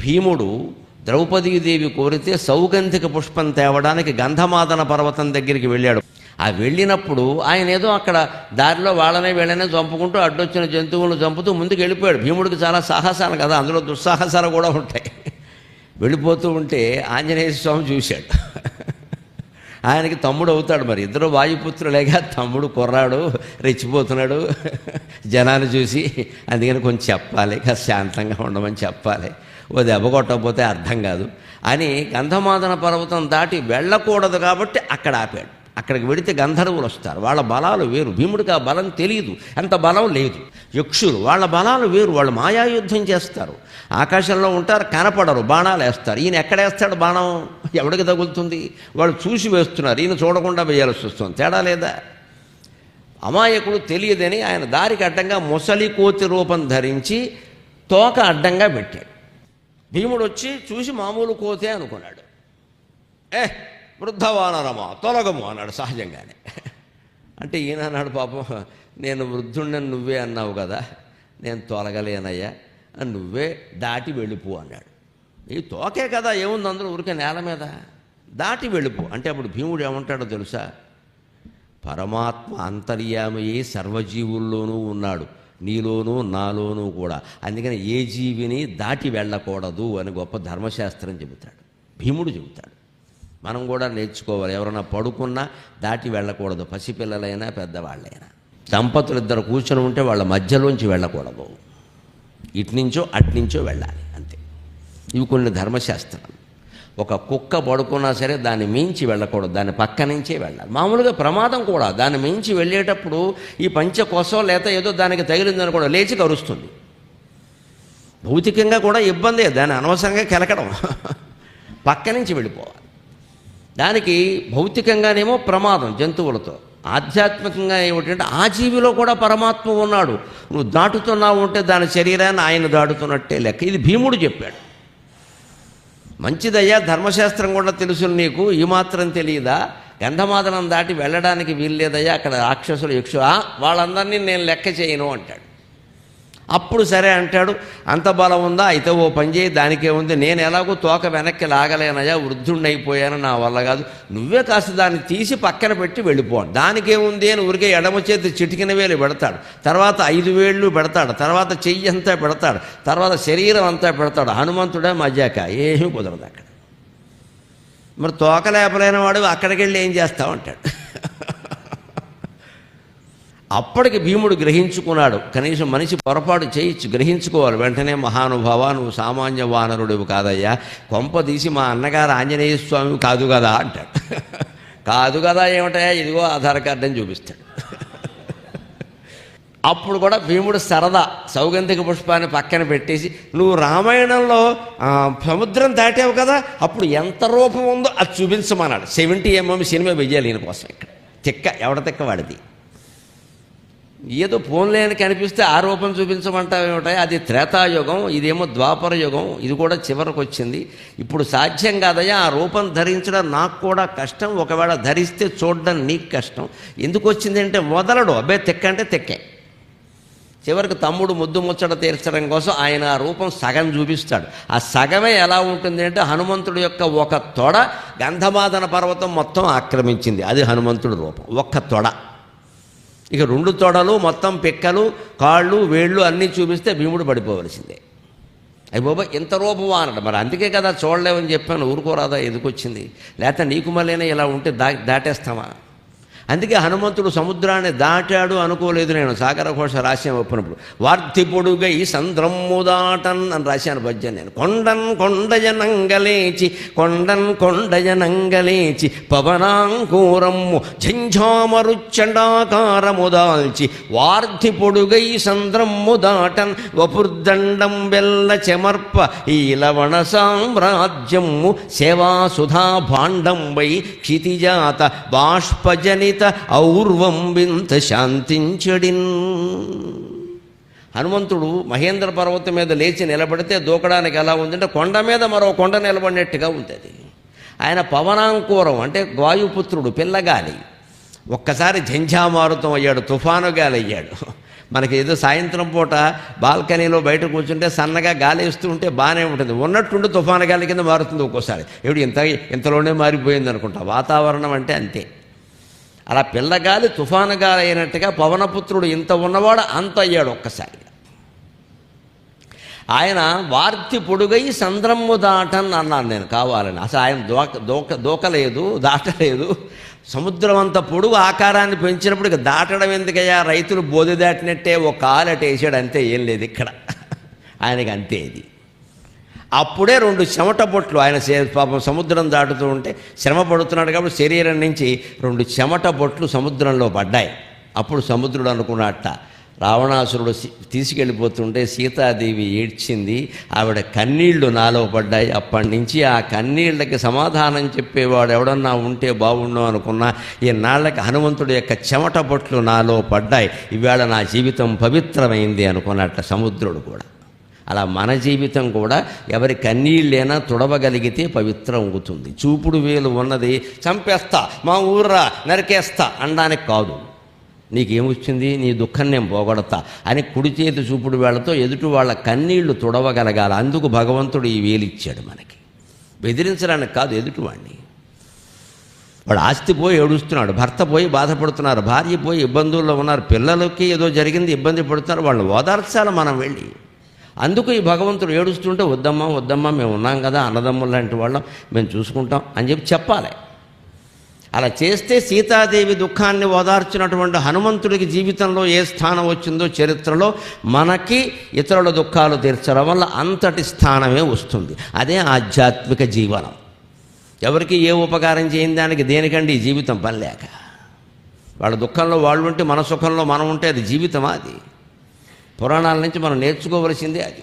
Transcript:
భీముడు ద్రౌపదీదేవి కోరితే సౌగంధిక పుష్పం తేవడానికి గంధమాదన పర్వతం దగ్గరికి వెళ్ళాడు. ఆ వెళ్ళినప్పుడు ఆయన ఏదో అక్కడ దారిలో వాళ్ళనే వీళ్ళనే చంపుకుంటూ అడ్డొచ్చిన జంతువులను చంపుతూ ముందుకు వెళ్ళిపోయాడు. భీముడికి చాలా సాహసాలు కదా అందులో దుస్సాహసాలు కూడా ఉంటాయి. వెళ్ళిపోతూ ఉంటే ఆంజనేయ స్వామి చూశాడు. ఆయనకి తమ్ముడు అవుతాడు మరి. ఇద్దరు వాయుపుత్రులేగా తమ్ముడు కుర్రాడు రెచ్చిపోతున్నాడు. జనాన్ని చూసి అందుకని కొంచెం చెప్పాలి కాస్త శాంతంగా ఉండమని చెప్పాలి. ఓ దెబ్బ కొట్టకపోతే అర్థం కాదు. అని గంధమాదన పర్వతం దాటి వెళ్ళకూడదు కాబట్టి అక్కడ ఆపాడు. అక్కడికి వెడితే గంధర్వులు వస్తారు. వాళ్ళ బలాలు వేరు. భీముడికి ఆ బలం తెలియదు అంత బలం లేదు. యక్షులు వాళ్ళ బలాలు వేరు. వాళ్ళు మాయాయుద్ధం చేస్తారు. ఆకాశంలో ఉంటారు కనపడరు బాణాలు వేస్తారు. ఈయన ఎక్కడేస్తాడు బాణం? ఎవడికి తగులుతుంది? వాళ్ళు చూసి వేస్తున్నారు. ఈయన చూడకుండా వేయాల్సి వస్తుంది. తేడా లేదా? అమాయకుడు తెలియదని ఆయన దారికి అడ్డంగా ముసలి కోతి రూపం ధరించి తోక అడ్డంగా పెట్టాడు. భీముడు వచ్చి చూసి మామూలు కోతే అనుకున్నాడు. ఏ వృద్ధవానరమా? తొలగము అన్నాడు సహజంగానే. అంటే ఈయన అన్నాడు పాపం నేను వృద్ధుణ్ణి నువ్వే అన్నావు కదా నేను తొలగలేనయ్యా. నువ్వే దాటి వెళ్ళిపో అన్నాడు. ఈ తోకే కదా ఏముంది అందరూ ఊరికే నేల మీద? దాటి వెళ్ళిపో. అంటే అప్పుడు భీముడు ఏమంటాడో తెలుసా? పరమాత్మ అంతర్యామయే సర్వజీవుల్లోనూ ఉన్నాడు నీలోనూ నాలోనూ కూడా. అందుకని ఏ జీవిని దాటి వెళ్ళకూడదు అని గొప్ప ధర్మశాస్త్రం చెబుతాడు. భీముడు చెబుతాడు. మనం కూడా నేర్చుకోవాలి. ఎవరైనా పడుకున్నా దాటి వెళ్ళకూడదు. పసిపిల్లలైనా పెద్దవాళ్ళైనా. దంపతులు ఇద్దరు కూర్చొని ఉంటే వాళ్ళ మధ్యలోంచి వెళ్ళకూడదు. ఇట్నుంచో అట్నుంచో వెళ్ళాలి అంతే. ఇవి కొన్ని ధర్మశాస్త్రాలు. ఒక కుక్క పడుకున్నా సరే దాన్ని మించి వెళ్ళకూడదు దాని పక్క నుంచే వెళ్ళాలి. మామూలుగా ప్రమాదం కూడా దాన్ని మించి వెళ్ళేటప్పుడు ఈ పంచ కోసం లేక ఏదో దానికి తగిలిందని కూడా లేచి కరుస్తుంది. భౌతికంగా కూడా ఇబ్బందే దాన్ని అనవసరంగా కెలకడం. పక్క నుంచి వెళ్ళిపోవాలి. దానికి భౌతికంగానేమో ప్రమాదం జంతువులతో. ఆధ్యాత్మికంగా ఏమిటంటే ఆ జీవిలో కూడా పరమాత్మ ఉన్నాడు. నువ్వు దాటుతున్నావు ఉంటే దాని శరీరాన్ని ఆయన దాటుతున్నట్టే లెక్క. ఇది భీముడు చెప్పాడు. మంచిదయ్యా ధర్మశాస్త్రం కూడా తెలుసు నీకు ఈ మాత్రం తెలియదా గంధమాదనం దాటి వెళ్ళడానికి వీల్లేదయ్యా అక్కడ రాక్షసులు యక్షు వాళ్ళందరినీ నేను లెక్క చేయను అంటాడు. అప్పుడు సరే అంటాడు అంత బలం ఉందా? అయితే ఓ పని చేయి దానికే ఉంది. నేను ఎలాగో తోక వెనక్కి లాగలేనయా వృద్ధుణ్ణైపోయాను నా వల్ల కాదు. నువ్వే కాస్త దాన్ని తీసి పక్కన పెట్టి వెళ్ళిపో. దానికేముంది అని ఊరికే ఎడమ చేతి చిటికిన వేలు పెడతాడు. తర్వాత ఐదు వేళ్ళు పెడతాడు. తర్వాత చెయ్యి అంతా పెడతాడు. తర్వాత శరీరం అంతా పెడతాడు. హనుమంతుడే మజాక. ఏమీ కుదరదు అక్కడ. మరి తోక లేపలేని వాడు అక్కడికి వెళ్ళి ఏం చేస్తావు అంటాడు. అప్పటికి భీముడు గ్రహించుకున్నాడు. కనీసం మనిషి పొరపాటు చేయొచ్చు గ్రహించుకోవాలి. వెంటనే మహానుభావ నువ్వు సామాన్య వానరుడివి కాదయ్యా. కొంప తీసి మా అన్నగారు ఆంజనేయ స్వామి కాదు కదా అంటాడు. కాదు కదా ఏమిటయా ఇదిగో ఆధార్ కార్డు అని చూపిస్తాడు. అప్పుడు కూడా భీముడు సరదా సౌగంధిక పుష్పాన్ని పక్కన పెట్టేసి నువ్వు రామాయణంలో సముద్రం దాటావు కదా అప్పుడు ఎంత రూపం ఉందో అది చూపించమన్నాడు. సెవెంటీ ఎంఎం సినిమా వెయ్యాలి ఈయన కోసం ఇక్కడ. తిక్క ఎవడ తిక్క వాడిది? ఏదో ఫోన్లే అని కనిపిస్తే ఆ రూపం చూపించమంటావు అది త్రేతాయుగం ఇదేమో ద్వాపర యుగం ఇది కూడా చివరకు వచ్చింది. ఇప్పుడు సాధ్యం కాదయ్యా ఆ రూపం ధరించడం నాకు కూడా కష్టం ఒకవేళ ధరిస్తే చూడడం నీకు కష్టం. ఎందుకు వచ్చింది అంటే వదలడు అబ్బాయి తెక్క అంటే తెక్కే. చివరికి తమ్ముడు ముద్దు ముచ్చట తీర్చడం కోసం ఆయన ఆ రూపం సగం చూపిస్తాడు. ఆ సగమే ఎలా ఉంటుంది అంటే హనుమంతుడు యొక్క ఒక తొడ గంధమాదన పర్వతం మొత్తం ఆక్రమించింది. అది హనుమంతుడి రూపం ఒక్క తొడ. ఇక రెండు తొడలు మొత్తం పిక్కలు కాళ్ళు వేళ్ళు అన్నీ చూపిస్తే భీముడు పడిపోవలసిందే. అయ్యి బాబా ఇంత రూపమా అన్నాడు. మరి అందుకే కదా చూడలేమని చెప్పాను. ఊరుకోరాదా ఎందుకు వచ్చింది? లేకపోతే నీకు మళ్ళీ ఇలా ఉంటే దా దాటేస్తామా? అందుకే హనుమంతుడు సముద్రాన్ని దాటాడు అనుకోలేదు నేను. సాగర ఘోష రాశాను ఒప్పినప్పుడు. వార్తి పొడుగై సంద్రమ్ము దాటన్ అని రాశాను పద్యం నేను. కొండన్ కొండజనంగలేచి కొండన్ కొండజనంగలేచి పవనాంకూరమ్ము ఝంఝామరుచండాకారము దాల్చి వార్థి పొడుగై సంద్రమ్ము దాటన్ వపుర్దండం వెల్ల చెమర్ప ఈ లవణ సామ్రాజ్యము సేవాసుధా భాండంబై క్షితిజాత బాష్పజనిత ఔర్వం వింత శాంతించడిన్. హనుమంతుడు మహేంద్ర పర్వతం మీద లేచి నిలబడితే దూకడానికి ఎలా ఉందంటే కొండ మీద మరో కొండ నిలబడినట్టుగా ఉంటుంది. ఆయన పవనాంకూరం అంటే వాయుపుత్రుడు పిల్లగాలి. ఒక్కసారి ఝంఝామారుతం అయ్యాడు తుఫాను గాలి అయ్యాడు మనకి ఏదో సాయంత్రం పూట బాల్కనీలో బయట కూర్చుంటే సన్నగా గాలి వేస్తూ ఉంటే బాగానే ఉంటుంది. ఉన్నట్టుండి తుఫాను గాలి కింద మారుతుంది ఒక్కోసారి. ఇప్పుడు ఇంత ఇంతలోనే మారిపోయింది అనుకుంటా వాతావరణం అంటే అంతే. అలా పిల్లగాలి తుఫాను గాలి అయినట్టుగా పవనపుత్రుడు ఇంత ఉన్నవాడు అంత అయ్యాడు ఒక్కసారిగా. ఆయన వార్తి పొడుగై సంద్రమ్ము దాటన్ అన్నాను నేను కావాలని. అసలు ఆయన దోక దోక దూకలేదు దాటలేదు. సముద్రం అంత పొడుగు ఆకారాన్ని పెంచినప్పుడు ఇక దాటడం ఎందుకయ్యా? రైతులు బోధి దాటినట్టే ఒక కాలు అటు వేసాడు అంతే ఏం లేదు ఇక్కడ. ఆయనకి అంతే ఇది. అప్పుడే రెండు చెమట బొట్లు ఆయన పాపం సముద్రం దాటుతూ ఉంటే శ్రమ పడుతున్నాడు కాబట్టి శరీరం నుంచి రెండు చెమట బొట్లు సముద్రంలో పడ్డాయి. అప్పుడు సముద్రుడు అనుకున్నట్ట రావణాసురుడు తీసుకెళ్ళిపోతుంటే సీతాదేవి ఏడ్చింది ఆవిడ కన్నీళ్ళు నాలో పడ్డాయి. అప్పటి నుంచి ఆ కన్నీళ్ళకి సమాధానం చెప్పేవాడు ఎవడన్నా ఉంటే బాగుండు అనుకున్నా ఈ నాళ్ళకి హనుమంతుడి యొక్క చెమట బొట్లు నాలో పడ్డాయి. ఇవాళ నా జీవితం పవిత్రమైంది అనుకున్నట్ట సముద్రుడు కూడా. అలా మన జీవితం కూడా ఎవరి కన్నీళ్ళైనా తుడవగలిగితే పవిత్రం అవుతుంది. చూపుడు వేలు ఉన్నది చంపేస్తా మా ఊర్రా నరికేస్తా అనడానికి కాదు. నీకేమొచ్చింది? నీ దుఃఖం నేను పోగొడతా అని కుడి చేతి చూపుడు వేళ్ళతో ఎదుటి వాళ్ళ కన్నీళ్ళు తుడవగలగాలి. అందుకు భగవంతుడు ఈ వేలిచ్చాడు మనకి. బెదిరించడానికి కాదు ఎదుటివాడిని వాడు ఆస్తి పోయి ఏడుస్తున్నాడు భర్త పోయి బాధపడుతున్నారు భార్య పోయి ఇబ్బందుల్లో ఉన్నారు పిల్లలకి ఏదో జరిగింది ఇబ్బంది పడుతున్నారు వాళ్ళని ఓదార్చాలి మనం వెళ్ళి. అందుకు ఈ భగవంతుడు ఏడుస్తుంటే వద్దమ్మా వద్దమ్మా మేము ఉన్నాం కదా అన్నదమ్ములు లాంటి వాళ్ళం మేము చూసుకుంటాం అని చెప్పి చెప్పాలి. అలా చేస్తే సీతాదేవి దుఃఖాన్ని ఓదార్చినటువంటి హనుమంతుడికి జీవితంలో ఏ స్థానం వచ్చిందో చరిత్రలో మనకి ఇతరుల దుఃఖాలు తీర్చడం వల్ల అంతటి స్థానమే వస్తుంది. అదే ఆధ్యాత్మిక జీవనం. ఎవరికి ఏ ఉపకారం చేయని దానికి దేనికండి ఈ జీవితం పని లేక వాళ్ళ దుఃఖంలో వాళ్ళు ఉంటే మన సుఖంలో మనం ఉంటే అది జీవితమా అది? పురాణాల నుంచి మనం నేర్చుకోవలసిందే అది.